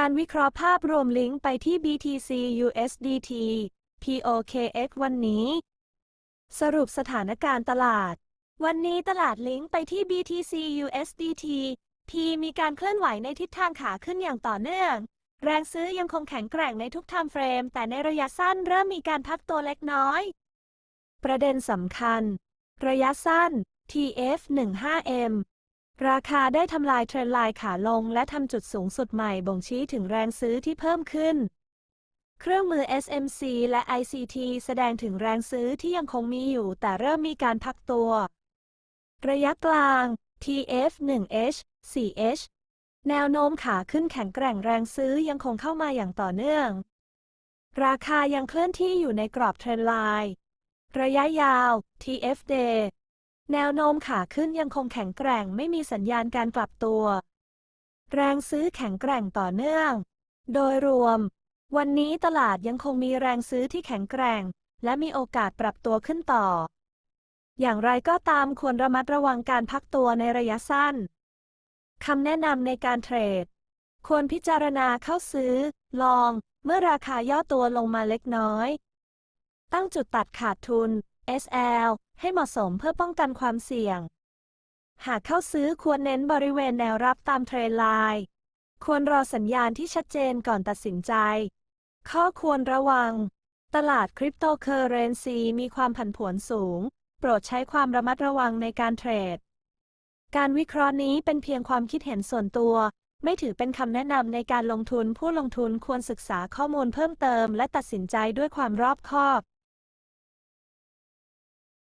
การวิเคราะห์ภาพรวมลิงก์ไปที่ BTC USDT POKX วันนี้ สรุปสถานการณ์ตลาด วันนี้ตลาดลิงก์ไปที่ BTC USDT P มีการเคลื่อนไหวในทิศทางขาขึ้นอย่างต่อเนื่อง แรงซื้อยังคงแข็งแกร่งในทุกไทม์เฟรม แต่ในระยะสั้นเริ่มมีการพักตัวเล็กน้อย ประเด็นสำคัญ ระยะสั้น TF 15M ราคาได้ทำลายเทรนด์ไลน์ขาลงและทำจุดสูงสุดใหม่บ่งชี้ถึงแรงซื้อที่เพิ่มขึ้น เครื่องมือ SMC และ ICT แสดงถึงแรงซื้อที่ยังคงมีอยู่ แต่เริ่มมีการพักตัว ระยะกลาง TF 1H 4H แนวโน้มขาขึ้นแข็งแกร่งแรงซื้อยังคงเข้ามาอย่างต่อเนื่อง ราคายังเคลื่อนที่อยู่ในกรอบเทรนด์ไลน์ ระยะยาว TF Day แนวโน้มขาขึ้นยังคงแข็งแกร่งไม่มีสัญญาณการกลับตัว แรงซื้อแข็งแกร่งต่อเนื่อง โดยรวม วันนี้ตลาดยังคงมีแรงซื้อที่แข็งแกร่ง และมีโอกาสปรับตัวขึ้นต่อ อย่างไรก็ตามควรระมัดระวังการพักตัวในระยะสั้นคำแนะนำในการเทรด ควรพิจารณาเข้าซื้อ ลอง เมื่อราคาย่อตัวลงมาเล็กน้อย ตั้งจุดตัดขาดทุน SL ให้เหมาะสมเพื่อป้องกันความเสี่ยง หากเข้าซื้อควรเน้นบริเวณแนวรับตามเทรนไลน์ ควรรอสัญญาณที่ชัดเจนก่อนตัดสินใจ ข้อควรระวัง ตลาดคริปโตเคอเรนซีมีความผันผวนสูง โปรดใช้ความระมัดระวังในการเทรด การวิเคราะห์นี้เป็นเพียงความคิดเห็นส่วนตัว ไม่ถือเป็นคำแนะนำในการลงทุน ผู้ลงทุนควรศึกษาข้อมูลเพิ่มเติม และตัดสินใจด้วยความรอบคอบ